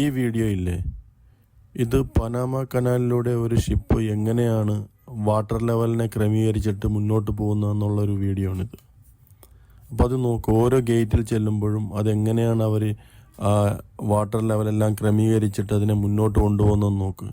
ഈ വീഡിയോ ഇല്ലേ? ഇത് പനാമ കനാലിലൂടെ ഒരു ഷിപ്പ് എങ്ങനെയാണ് വാട്ടർ ലെവലിനെ ക്രമീകരിച്ചിട്ട് മുന്നോട്ട് പോകുന്നത് എന്നുള്ളൊരു വീഡിയോ ആണിത്. അപ്പോൾ അത് നോക്ക് ഓരോ ഗേറ്റിൽ ചെല്ലുമ്പോഴും അതെങ്ങനെയാണ് അവർ വാട്ടർ ലെവലെല്ലാം ക്രമീകരിച്ചിട്ട് അതിനെ മുന്നോട്ട് കൊണ്ടുപോകുന്നതെന്ന് നോക്ക്.